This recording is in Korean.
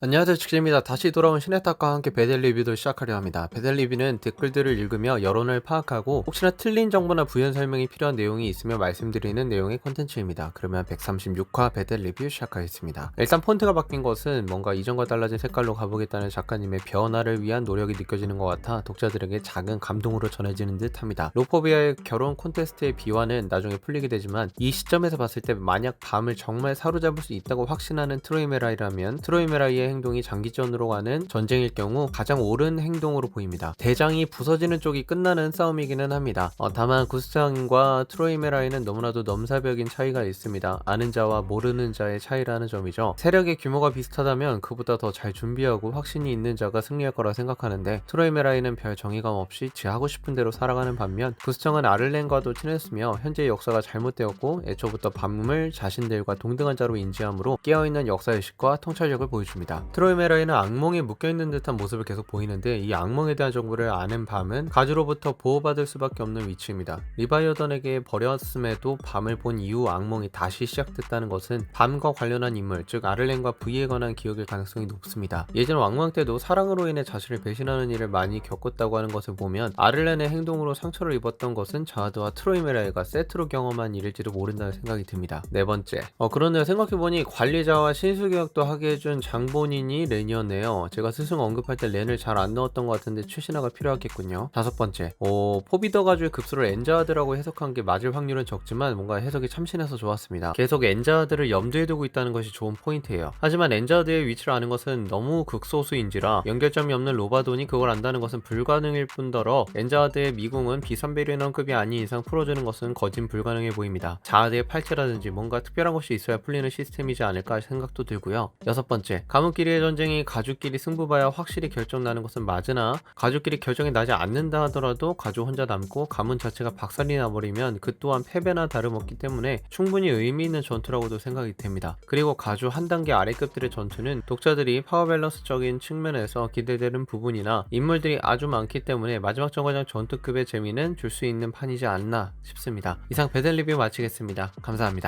안녕하세요 축제입니다. 다시 돌아온 시네탁과 함께 베델 리뷰도 시작하려 합니다. 베델 리뷰는 댓글들을 읽으며 여론을 파악하고 혹시나 틀린 정보나 부연 설명이 필요한 내용이 있으면 말씀드리는 내용의 콘텐츠입니다. 그러면 136화 베델 리뷰 시작하겠습니다. 일단 폰트가 바뀐 것은 뭔가 이전과 달라진 색깔로 가보겠다는 작가님의 변화를 위한 노력이 느껴지는 것 같아 독자들에게 작은 감동으로 전해지는 듯 합니다. 로포비아의 결혼 콘테스트의 비화는 나중에 풀리게 되지만 이 시점에서 봤을 때 만약 밤을 정말 사로잡을 수 있다고 확신하는 트로이메라이라면 트로이메라이의 행동이 장기전으로 가는 전쟁일 경우 가장 옳은 행동으로 보입니다. 대장이 부서지는 쪽이 끝나는 싸움이기는 합니다. 어, 다만 구스장과 트로이메라이는 너무나도 넘사벽인 차이가 있습니다. 아는 자와 모르는 자의 차이라는 점이죠. 세력의 규모가 비슷하다면 그보다 더 잘 준비하고 확신이 있는 자가 승리할 거라 생각하는데 트로이메라이는 별 정의감 없이 지 하고 싶은 대로 살아가는 반면 구스청은 아를렌과도 친했으며 현재의 역사가 잘못되었고 애초부터 밤을 자신들과 동등한 자로 인지함으로 깨어있는 역사의식과 통찰력을 보여줍니다. 트로이 메라이는 악몽에 묶여있는 듯한 모습을 계속 보이는데 이 악몽에 대한 정보를 아는 밤은 가주로부터 보호받을 수밖에 없는 위치입니다. 리바이어던에게 버렸음에도 밤을 본 이후 악몽이 다시 시작됐다는 것은 밤과 관련한 인물, 즉 아를렌과 V에 관한 기억일 가능성이 높습니다. 예전 왕망 때도 사랑으로 인해 자신을 배신하는 일을 많이 겪었다고 하는 것을 보면 아를렌의 행동으로 상처를 입었던 것은 자드와 트로이 메라이가 세트로 경험한 일일지도 모른다는 생각이 듭니다. 네 번째. 어, 그런데 생각해보니 관리자와 신수교역도 하게 해준 장본 인이 렌이었네요. 제가 스승 언급할 때 렌을 잘 안 넣었던 것 같은데 최신화가 필요하겠군요. 다섯 번째. 오, 포비더 가주의 급수를 엔자하드라고 해석한 게 맞을 확률은 적지만 뭔가 해석이 참신해서 좋았습니다. 계속 엔자하드를 염두에 두고 있다는 것이 좋은 포인트예요. 하지만 엔자하드의 위치를 아는 것은 너무 극소수인지라 연결점이 없는 로바돈이 그걸 안다는 것은 불가능일 뿐더러 엔자하드의 미궁은 비선베리넌급이 아닌 이상 풀어주는 것은 거진 불가능해 보입니다. 자하드의 팔찌라든지 뭔가 특별한 것이 있어야 풀리는 시스템이지 않을까 생각도 들고요. 여섯 번째. 가문끼리의 전쟁이 가족끼리 승부봐야 확실히 결정 나는 것은 맞으나 가족끼리 결정이 나지 않는다 하더라도 가족 혼자 남고 가문 자체가 박살이 나버리면 그 또한 패배나 다름없기 때문에 충분히 의미 있는 전투라고도 생각이 됩니다. 그리고 가주 한 단계 아래급들의 전투는 독자들이 파워 밸런스적인 측면에서 기대되는 부분이나 인물들이 아주 많기 때문에 마지막 정거장 전투급의 재미는 줄 수 있는 판이지 않나 싶습니다. 이상 배달 리뷰 마치겠습니다. 감사합니다.